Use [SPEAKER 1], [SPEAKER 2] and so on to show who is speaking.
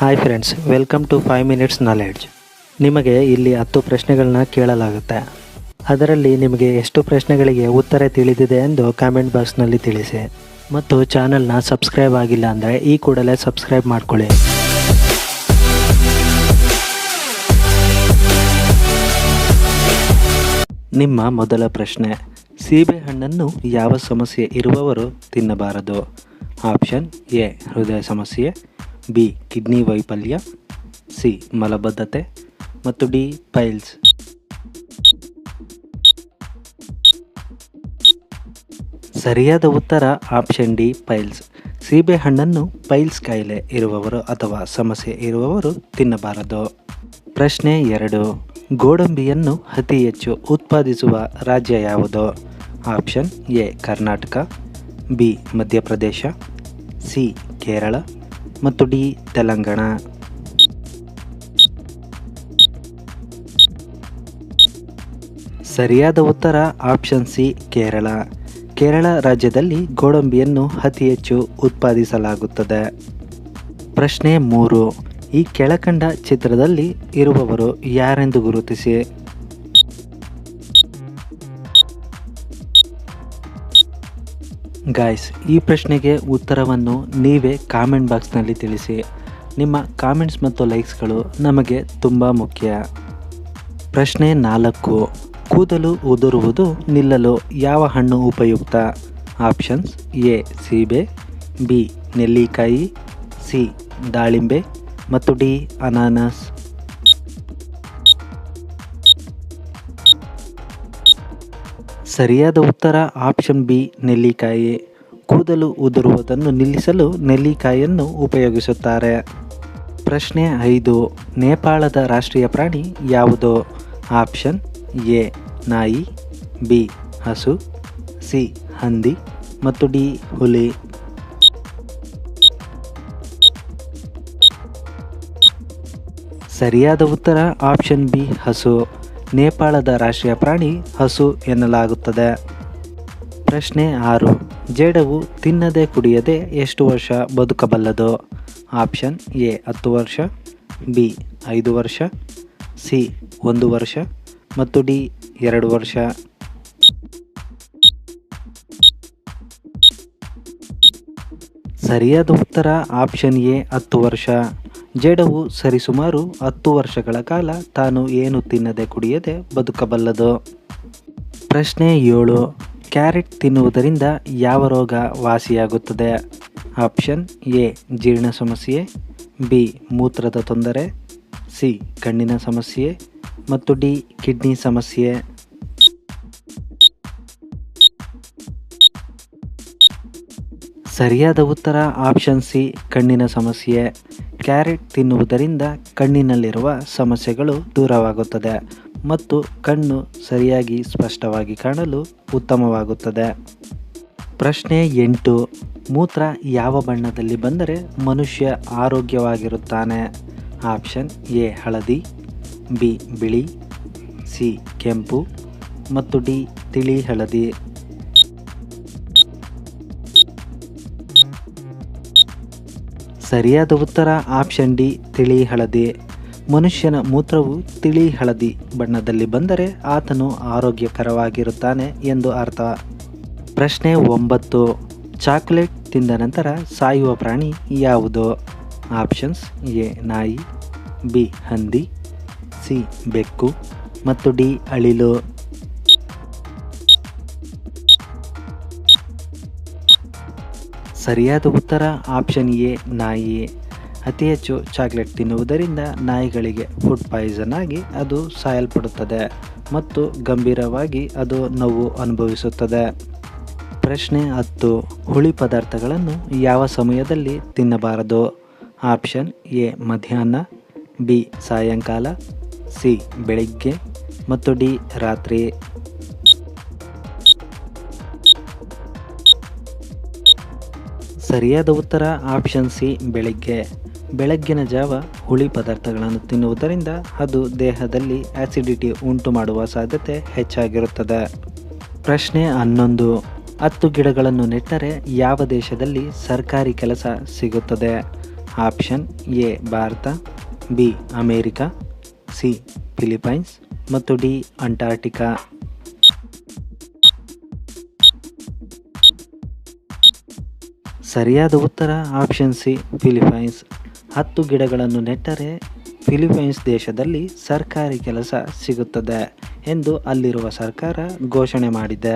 [SPEAKER 1] Hi friends welcome to five minutes knowledge ನಿಮಗೆ ಇಲ್ಲಿ ಹತ್ತು ಪ್ರಶ್ನೆಗಳನ್ನ ಕೇಳಲಾಗುತ್ತೆ. ಅದರಲ್ಲಿ ನಿಮಗೆ ಎಷ್ಟು ಪ್ರಶ್ನೆಗಳಿಗೆ ಉತ್ತರ ತಿಳಿದಿದೆ ಎಂದು ಕಾಮೆಂಟ್ ಬಾಕ್ಸ್ನಲ್ಲಿ ತಿಳಿಸಿ. ಮತ್ತು ಚಾನಲ್ನ ಸಬ್ಸ್ಕ್ರೈಬ್ ಆಗಿಲ್ಲ ಅಂದರೆ ಈ ಕೂಡಲೇ ಸಬ್ಸ್ಕ್ರೈಬ್ ಮಾಡ್ಕೊಳ್ಳಿ. ನಿಮ್ಮ ಮೊದಲ ಪ್ರಶ್ನೆ ಸೀಬೆಹಣ್ಣನ್ನು ಯಾವ ಸಮಸ್ಯೆ ಇರುವವರು ತಿನ್ನಬಾರದು? ಆಪ್ಷನ್ ಎ ಹೃದಯ ಸಮಸ್ಯೆ. ಬಿ ಕಿಡ್ನಿ ವೈಫಲ್ಯ. ಸಿ ಮಲಬದ್ಧತೆ. ಮತ್ತು ಡಿ ಪೈಲ್ಸ್ ಸರಿಯಾದ ಉತ್ತರ ಆಪ್ಷನ್ ಡಿ ಪೈಲ್ಸ್ ಸೀಬೆಹಣ್ಣನ್ನು ಪೈಲ್ಸ್ ಕಾಯಿಲೆ ಇರುವವರು ಅಥವಾ ಸಮಸ್ಯೆ ಇರುವವರು ತಿನ್ನಬಾರದು. ಪ್ರಶ್ನೆ ಎರಡು. ಗೋಡಂಬಿಯನ್ನು ಅತಿ ಹೆಚ್ಚು ಉತ್ಪಾದಿಸುವ ರಾಜ್ಯ ಯಾವುದು? Option A Karnataka. B Madhya Pradesh. C Kerala. ಮತ್ತು ಡಿ ತೆಲಂಗಾಣ. ಸರಿಯಾದ ಉತ್ತರ ಆಪ್ಷನ್ ಸಿ ಕೇರಳ. ಕೇರಳ ರಾಜ್ಯದಲ್ಲಿ ಗೋಡಂಬಿಯನ್ನು ಅತಿ ಹೆಚ್ಚು ಉತ್ಪಾದಿಸಲಾಗುತ್ತದೆ. ಪ್ರಶ್ನೆ ಮೂರು. ಈ ಕೆಳಕಂಡ ಚಿತ್ರದಲ್ಲಿ ಇರುವವರು ಯಾರೆಂದು ಗುರುತಿಸಿ? ಗಾಯ್ಸ್ ಈ ಪ್ರಶ್ನೆಗೆ ಉತ್ತರವನ್ನು ನೀವೇ ಕಾಮೆಂಟ್ ಬಾಕ್ಸ್ನಲ್ಲಿ ತಿಳಿಸಿ. ನಿಮ್ಮ ಕಾಮೆಂಟ್ಸ್ ಮತ್ತು ಲೈಕ್ಸ್ಗಳು ನಮಗೆ ತುಂಬ ಮುಖ್ಯ. ಪ್ರಶ್ನೆ ನಾಲ್ಕು, ಕೂದಲು ಉದುರುವುದು ನಿಲ್ಲಲು ಯಾವ ಹಣ್ಣು ಉಪಯುಕ್ತ? ಆಪ್ಷನ್ಸ್ ಎ, ಸೀಬೆ, ಬಿ, ನೆಲ್ಲಿಕಾಯಿ, ಸಿ, ದಾಳಿಂಬೆ ಮತ್ತು ಡಿ, ಅನಾನಸ್. ಸರಿಯಾದ ಉತ್ತರ ಆಪ್ಷನ್ ಬಿ, ನೆಲ್ಲಿಕಾಯಿ. ಕೂದಲು ಉದುರುವುದನ್ನು ನಿಲ್ಲಿಸಲು ನೆಲ್ಲಿಕಾಯಿಯನ್ನು ಉಪಯೋಗಿಸುತ್ತಾರೆ. ಪ್ರಶ್ನೆ ಐದು, ನೇಪಾಳದ ರಾಷ್ಟ್ರೀಯ ಪ್ರಾಣಿ ಯಾವುದು? ಆಪ್ಷನ್ ಎ, ನಾಯಿ, ಬಿ, ಹಸು, ಸಿ, ಹಂದಿ, ಮತ್ತು ಡಿ, ಹುಲಿ. ಸರಿಯಾದ ಉತ್ತರ ಆಪ್ಷನ್ ಬಿ, ಹಸು. ನೇಪಾಳದ ರಾಷ್ಟ್ರೀಯ ಪ್ರಾಣಿ ಹಸು ಎನ್ನಲಾಗುತ್ತದೆ. ಪ್ರಶ್ನೆ ಆರು. ಜೇಡವು ತಿನ್ನದೆ ಕುಡಿಯದೆ ಎಷ್ಟು ವರ್ಷ ಬದುಕಬಲ್ಲದು? ಆಪ್ಷನ್ ಎ, ಹತ್ತು ವರ್ಷ, ಬಿ, ಐದು ವರ್ಷ, ಸಿ, ಒಂದು ವರ್ಷ ಮತ್ತು ಡಿ, ಎರಡು ವರ್ಷ. ಸರಿಯಾದ ಉತ್ತರ ಆಪ್ಷನ್ ಎ, ಹತ್ತು ವರ್ಷ. ಜೇಡವು ಸರಿಸುಮಾರು ಹತ್ತು ವರ್ಷಗಳ ಕಾಲ ತಾನು ಏನು ತಿನ್ನದೆ ಕುಡಿಯದೆ ಬದುಕಬಲ್ಲದು. ಪ್ರಶ್ನೆ ಏಳು. ಕ್ಯಾರೆಟ್ ತಿನ್ನುವುದರಿಂದ ಯಾವ ರೋಗ ವಾಸಿಯಾಗುತ್ತದೆ? ಆಪ್ಷನ್ ಎ, ಜೀರ್ಣ ಸಮಸ್ಯೆ. ಬಿ, ಮೂತ್ರದ ತೊಂದರೆ. ಸಿ, ಕಣ್ಣಿನ ಸಮಸ್ಯೆ. ಮತ್ತು ಡಿ, ಕಿಡ್ನಿ ಸಮಸ್ಯೆ. ಸರಿಯಾದ ಉತ್ತರ ಆಪ್ಷನ್ ಸಿ, ಕಣ್ಣಿನ ಸಮಸ್ಯೆ. ಕ್ಯಾರೆಟ್ ತಿನ್ನುವುದರಿಂದ ಕಣ್ಣಿನಲ್ಲಿರುವ ಸಮಸ್ಯೆಗಳು ದೂರವಾಗುತ್ತದೆ ಮತ್ತು ಕಣ್ಣು ಸರಿಯಾಗಿ ಸ್ಪಷ್ಟವಾಗಿ ಕಾಣಲು ಉತ್ತಮವಾಗುತ್ತದೆ. ಪ್ರಶ್ನೆ ಎಂಟು, ಮೂತ್ರ ಯಾವ ಬಣ್ಣದಲ್ಲಿ ಬಂದರೆ ಮನುಷ್ಯ ಆರೋಗ್ಯವಾಗಿರುತ್ತಾನೆ? ಆಪ್ಷನ್ ಎ, ಹಳದಿ, ಬಿ, ಬಿಳಿ, ಸಿ, ಕೆಂಪು ಮತ್ತು ಡಿ, ತಿಳಿ, ಹಳದಿ. ಸರಿಯಾದ ಉತ್ತರ ಆಪ್ಷನ್ ಡಿ ತಿಳಿ ಹಳದಿ ಮನುಷ್ಯನ ಮೂತ್ರವು ತಿಳಿ ಹಳದಿ ಬಣ್ಣದಲ್ಲಿ ಬಂದರೆ ಆತನು ಆರೋಗ್ಯಕರವಾಗಿರುತ್ತಾನೆ ಎಂದು ಅರ್ಥ. ಪ್ರಶ್ನೆ ಒಂಬತ್ತು. ಚಾಕ್ಲೇಟ್ ತಿಂದ ನಂತರ ಸಾಯುವ ಪ್ರಾಣಿ ಯಾವುದು? ಆಪ್ಷನ್ಸ್ ಎ, ನಾಯಿ, ಬಿ, ಹಂದಿ, ಸಿ, ಬೆಕ್ಕು ಮತ್ತು ಡಿ, ಅಳಿಲು. ಸರಿಯಾದ ಉತ್ತರ ಆಪ್ಷನ್ ಎ, ನಾಯಿ ಅತಿ ಹೆಚ್ಚು ಚಾಕ್ಲೇಟ್ ತಿನ್ನುವುದರಿಂದ ನಾಯಿಗಳಿಗೆ ಫುಡ್ ಪಾಯ್ಸನ್ ಆಗಿ ಅದು ಸಾಯಲ್ಪಡುತ್ತದೆ ಮತ್ತು ಗಂಭೀರವಾಗಿ ಅದು ನೋವು ಅನುಭವಿಸುತ್ತದೆ. ಪ್ರಶ್ನೆ ಹತ್ತು, ಹುಳಿ ಪದಾರ್ಥಗಳನ್ನು ಯಾವ ಸಮಯದಲ್ಲಿ ತಿನ್ನಬಾರದು? ಆಪ್ಷನ್ ಎ, ಮಧ್ಯಾಹ್ನ, ಬಿ, ಸಾಯಂಕಾಲ, ಸಿ, ಬೆಳಿಗ್ಗೆ, ಮತ್ತು ಡಿ, ರಾತ್ರಿ. ಸರಿಯಾದ ಉತ್ತರ ಆಪ್ಷನ್ ಸಿ ಬೆಳಿಗ್ಗೆ. ಬೆಳಗ್ಗಿನ ಜಾವ ಹುಳಿ ಪದಾರ್ಥಗಳನ್ನು ತಿನ್ನುವುದರಿಂದ ಅದು ದೇಹದಲ್ಲಿ ಆ್ಯಸಿಡಿಟಿ ಉಂಟು ಮಾಡುವ ಸಾಧ್ಯತೆ ಹೆಚ್ಚಾಗಿರುತ್ತದೆ. ಪ್ರಶ್ನೆ ಹನ್ನೊಂದು. ಹತ್ತು ಗಿಡಗಳನ್ನು ನೆಟ್ಟರೆ ಯಾವ ದೇಶದಲ್ಲಿ ಸರ್ಕಾರಿ ಕೆಲಸ ಸಿಗುತ್ತದೆ? Option A Bharat. B America. C Philippines ಮತ್ತು ಡಿ ಅಂಟಾರ್ಟಿಕಾ ಸರಿಯಾದ ಉತ್ತರ ಆಪ್ಷನ್ ಸಿ ಫಿಲಿಪೈನ್ಸ್ ಹತ್ತು ಗಿಡಗಳನ್ನು ನೆಟ್ಟರೆ ಫಿಲಿಪೈನ್ಸ್ ದೇಶದಲ್ಲಿ ಸರ್ಕಾರಿ ಕೆಲಸ ಸಿಗುತ್ತದೆ ಎಂದು ಅಲ್ಲಿರುವ ಸರ್ಕಾರ ಘೋಷಣೆ ಮಾಡಿದೆ.